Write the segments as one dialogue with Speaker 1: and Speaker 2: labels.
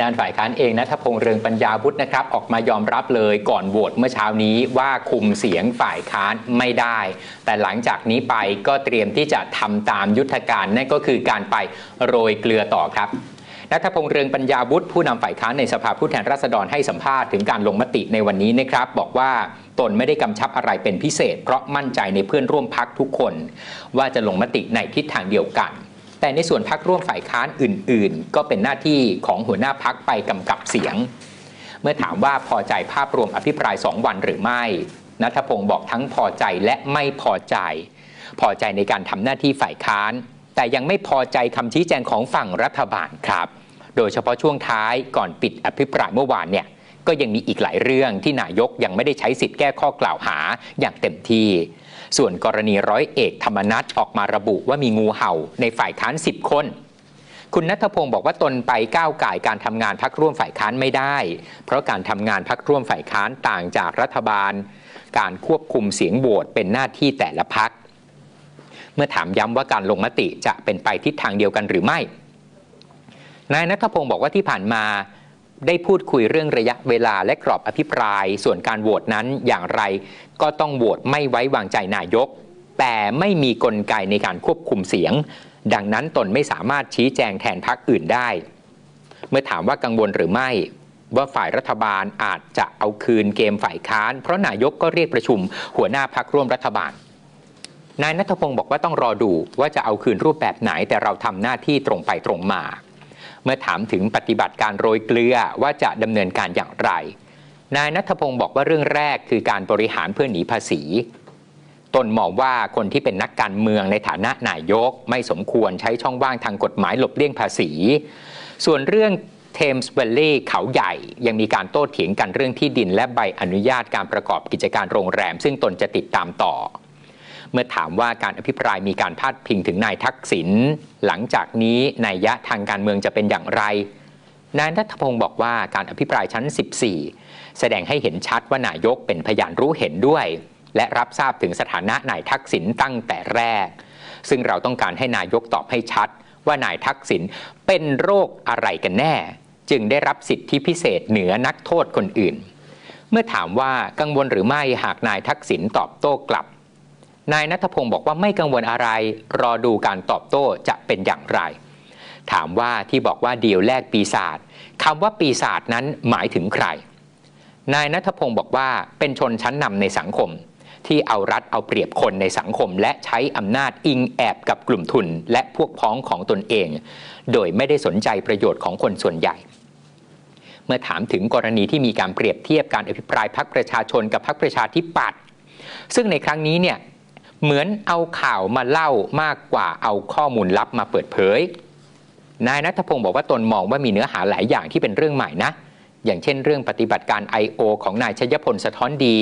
Speaker 1: ด้านฝ่ายค้านเองนะทพงษ์เรืองปัญญาวุฒินะครับ ออกมายอมรับเลยก่อนโหวตเมื่อเช้านี้ว่าคุมเสียงฝ่ายค้านไม่ได้ แต่หลังจากนี้ไปก็เตรียมที่จะทำตามยุทธการนั่นก็คือการไปโรยเกลือต่อครับนัทพงษ์เรืองปัญญาวุฒิผู้นำฝ่ายค้านในสภาผู้แทนราษฎรให้สัมภาษณ์ถึงการลงมติในวันนี้นะครับ บอกว่าตนไม่ได้กำชับอะไรเป็นพิเศษ เพราะมั่นใจในเพื่อนร่วมพักทุกคน ว่าจะลงมติในทิศทางเดียวกัน แต่ในส่วนพักร่วมฝ่ายค้านอื่น ๆ ก็เป็นหน้าที่ของหัวหน้าพักไปกำกับเสียง เมื่อถามว่าพอใจภาพรวมอภิปราย 2 วันหรือไม่นัทพงศ์บอกทั้งพอใจและไม่พอใจ พอใจในการทำหน้าที่ฝ่ายค้าน แต่ยังไม่พอใจคำชี้แจงของฝั่งรัฐบาลครับ โดยเฉพาะช่วงท้ายก่อนปิดอภิปรายเมื่อวานเนี่ย ก็ยังมีอีกหลายเรื่องที่นายกยังไม่ได้ใช้สิทธิ์แก้ข้อกล่าวหาอย่างเต็มที่ ส่วนกรณีร้อยเอกธรรมนัฐออกมาระบุว่ามีงูเห่าในฝ่ายค้าน 10 คนคุณนัทพงศ์บอกว่าตนไปก้าวไก่การทำงานพักร่วมฝ่ายค้านไม่ได้ เพราะการทำงานพักร่วมฝ่ายค้านต่างจากรัฐบาล การควบคุมเสียงโหวตเป็นหน้าที่แต่ละพัก เมื่อถามย้ำว่าการลงมติจะเป็นไปทิศทางเดียวกันหรือไม่ นายนัทพงศ์บอกว่าที่ผ่านมา ได้พูดคุยเรื่องระยะเวลาและกรอบอภิปราย ส่วนการโหวตนั้นอย่างไร ก็ต้องโหวตไม่ไว้วางใจนายก แต่ไม่มีกลไกในการควบคุมเสียง ดังนั้นตนไม่สามารถชี้แจงแทนพรรคอื่นได้ เมื่อถามว่ากังวลหรือไม่ว่าฝ่ายรัฐบาลอาจจะเอาคืนเกมฝ่ายค้าน เพราะนายกก็เรียกประชุม หัวหน้าพักร่วมรัฐบาล นายนัทพงศ์บอกว่าต้องรอดูว่าจะเอาคืนรูปแบบไหนแต่เราทำหน้าที่ตรงไปตรงมา เมื่อถามถึงปฏิบัติการโรยเกลือว่าจะดำเนินการอย่างไร นายนัทพงศ์บอกว่าเรื่องแรกคือการบริหารเพื่อหนีภาษี ตนมองว่าคนที่เป็นนักการเมืองในฐานะนายก ไม่สมควรใช้ช่องว่างทางกฎหมายหลบเลี่ยงภาษี ส่วนเรื่องเทมส์เวลลี่เขาใหญ่ยังมีการโต้เถียงกันเรื่องที่ดินและใบอนุญาตการประกอบกิจการโรงแรม ซึ่งตนจะติดตามต่อ เมื่อถามว่าการอภิปรายมีการพาดพิงถึงนายทักษิณหลังจากนี้นัยยะทางการเมืองจะเป็นอย่างไรนายนัทพงศ์บอกว่าการอภิปรายชั้น 14 แสดงให้เห็นชัดว่านายกเป็นพยานรู้เห็นด้วย และรับทราบถึงสถานะนายทักษิณตั้งแต่แรก ซึ่งเราต้องการให้นายกตอบให้ชัด ว่านายทักษิณเป็นโรคอะไรกันแน่ จึงได้รับสิทธิพิเศษเหนือนักโทษคนอื่น เมื่อถามว่ากังวลหรือไม่หากนายทักษิณตอบโต้กลับ นายนัทพงศ์บอกว่าไม่กังวลอะไร รอดูการตอบโต้จะเป็นอย่างไร ถามว่าที่บอกว่าเดียวแลกปีศาจคำว่าปีศาจนั้นหมายถึงใคร นายนัทพงศ์บอกว่าเป็นชนชั้นนำในสังคม ที่เอารัดเอาเปรียบคนในสังคม และใช้อำนาจอิงแอบกับกลุ่มทุน และพวกพ้องของตนเอง โดยไม่ได้สนใจประโยชน์ของคนส่วนใหญ่เมื่อถามถึงกรณีที่มีการเปรียบเทียบการอภิปรายพรรคประชาชนกับพรรคประชาธิปัตย์ซึ่งในครั้งนี้เนี่ย เหมือนเอาข่าวมาเล่ามากกว่าเอาข้อมูลลับมาเปิดเผย นายนัทพงศ์บอกว่าตนมองว่ามีเนื้อหาหลายอย่างที่เป็นเรื่องใหม่นะ อย่างเช่นเรื่องปฏิบัติการ I.O. ของนายชยพลสะท้อนดี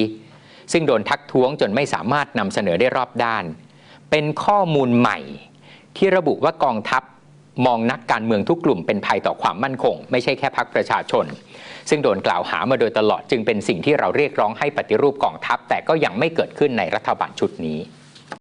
Speaker 1: ซึ่งโดนทักท้วงจนไม่สามารถนำเสนอได้รอบด้าน เป็นข้อมูลใหม่ ที่ระบุว่ากองทัพมองนักการเมืองทุกกลุ่มเป็นภัยต่อความมั่นคง ไม่ใช่แค่พักประชาชน ซึ่งโดนกล่าวหามาโดยตลอดจึงเป็นสิ่งที่เราเรียกร้องให้ปฏิรูปกองทัพ แต่ก็ยังไม่เกิดขึ้นในรัฐบาลชุดนี้